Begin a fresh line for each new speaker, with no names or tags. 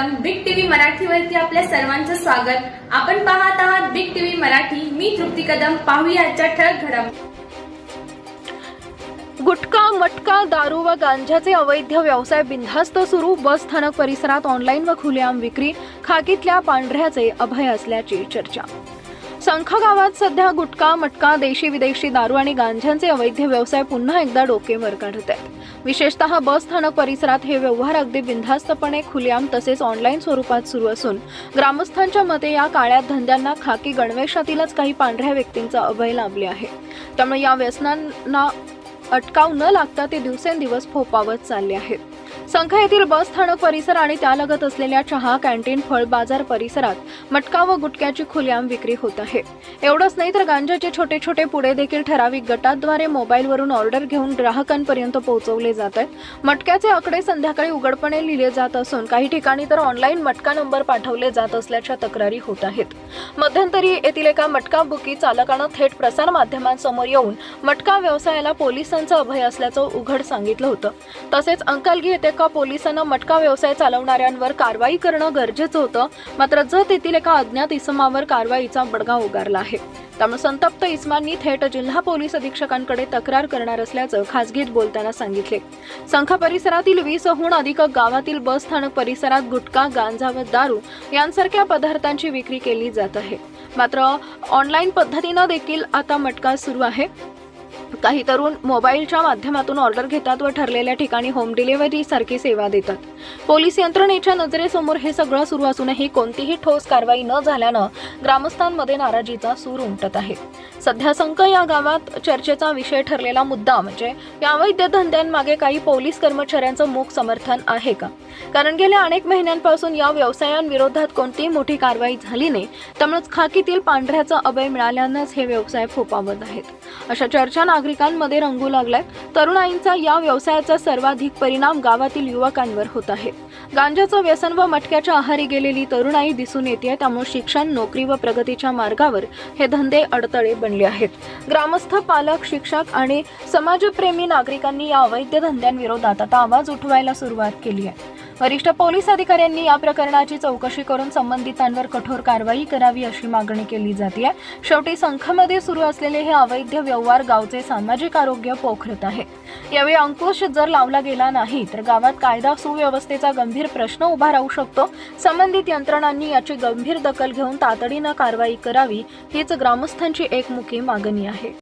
सर्वप्रथम big TV मराठीवरती आपल्या सर्वांचं स्वागत. आपण पाहत आहात बिग टीव्ही मराठी. मी तृप्ती कदम. पाहूया आजच्या ठळक घडामोडी
गुटखा मटका दारू व गांजाचे अवैध व्यवसाय बिनधास्त सुरू. बस स्थानक परिसरात ऑनलाईन व खुलेआम विक्री. खाकीतल्या पांढऱ्याचे अभय असल्याची चर्चा. संख गावात सध्या गुटखा मटका देशी विदेशी दारू आणि गांजांचे अवैध व्यवसाय पुन्हा एकदा डोके वर काढत आहेत. विशेषतः बस स्थानक परिसरात हे व्यवहार अगदी बिनधास्तपणे खुलेआम तसेच ऑनलाईन स्वरूपात सुरू असून ग्रामस्थांच्या मते या काळ्या धंद्यांना खाकी गणवेशातीलच काही पांढऱ्या व्यक्तींचा अभय लाभले आहे. त्यामुळे या व्यसनांना अटकाव न लागता ते दिवसेंदिवस फोपावत चालले आहेत. संख येथील बस स्थानक परिसर आणि त्यालगत असलेल्या चहा कॅन्टीन फळ बाजार परिसरात मटका व गुटख्याची खुलेआम विक्री होत आहे. एवढंच नाही तर गांजाचे छोटे छोटे पुढे देखील ठराविक गटाद्वारे मोबाईलवरून ऑर्डर घेऊन ग्राहकांपर्यंत पोहोचवले जात आहेत. मटक्याचे आकडे संध्याकाळी उघडपणे लिहिले जात असून काही ठिकाणी तर ऑनलाईन मटका नंबर पाठवले जात असल्याच्या तक्रारी होत आहेत. मध्यंतरी येथील एका मटका बुकी चालकानं थेट प्रसार माध्यमांसमोर येऊन मटका व्यवसायाला पोलिसांचं अभय असल्याचं उघड सांगितलं होतं. तसेच अंकलगी येथे एका पोलिसांना मटका व्यवसाय चालवणाऱ्यांवर कारवाई करणं गरजेचं होतं. मात्र जत येथील एका अज्ञात इसमावर कारवाईचा बडगा उगारला आहे. त्यामुळे संतप्त इस्मांनी थेट जिल्हा पोलीस अधीक्षकांकडे तक्रार करणार असल्याचं खासगीत बोलताना सांगितले. संख परिसरातील वीसहून अधिक गावातील बस स्थानक परिसरात गुटखा गांजा व दारू यांसारख्या पदार्थांची विक्री केली जात आहे. मात्र ऑनलाईन पद्धतीनं देखील आता मटका सुरू आहे. काही तरुण मोबाईलच्या माध्यमातून ऑर्डर घेतात व ठरलेल्या ठिकाणी होम डिलिव्हरी सारखी सेवा देतात. पोलीस यंत्रणेच्या नजरेसमोर हे सगळं सुरू असूनही कोणतीही ठोस कारवाई न झाल्यानं ग्रामस्थांमध्ये नाराजीचा सूर उमटत आहे. सध्या संक या गावात चर्चेचा विषय ठरलेला मुद्दा म्हणजे या वैद्यधंद्यांमागे धंद्यांमागे काही पोलीस कर्मचाऱ्यांचं मूक समर्थन आहे का? कारण गेल्या अनेक महिन्यांपासून या व्यवसायांविरोधात कोणतीही मोठी कारवाई झाली नाही त्यामुळेच खाकीतील पांढऱ्याचा अभय मिळाल्यानंच हे व्यवसाय फोपावत आहेत. अशा चर्चा नागरिकांमध्ये रंगू लागलाय. तरुणाईंचा या व्यवसायाचा सर्वाधिक परिणाम गावातील युवकांवर होत आहे. गांजाचं व्यसन व मटक्याच्या आहारी गेलेली तरुणाई दिसून येते त्यामुळे शिक्षण नोकरी व प्रगतीच्या मार्गावर हे धंदे अडथळे बनले आहेत. ग्रामस्थ पालक शिक्षक आणि समाजप्रेमी नागरिकांनी या अवैध धंद्यांविरोधात आता आवाज उठवायला सुरुवात केली आहे. वरिष्ठ पोलीस अधिकाऱ्यांनी या प्रकरणाची चौकशी करून संबंधितांवर कठोर कारवाई करावी अशी मागणी केली जाते. शेवटी संघामध्ये सुरू असलेले हे अवैध व्यवहार गावचे सामाजिक आरोग्य पोखरत आहे. यावेळी अंकुश जर लावला गेला नाही तर गावात कायदा सुव्यवस्थेचा गंभीर प्रश्न उभा राहू शकतो. संबंधित यंत्रणांनी याची गंभीर दखल घेऊन तातडीनं कारवाई करावी हीच ग्रामस्थांची एकमुखी मागणी आहे.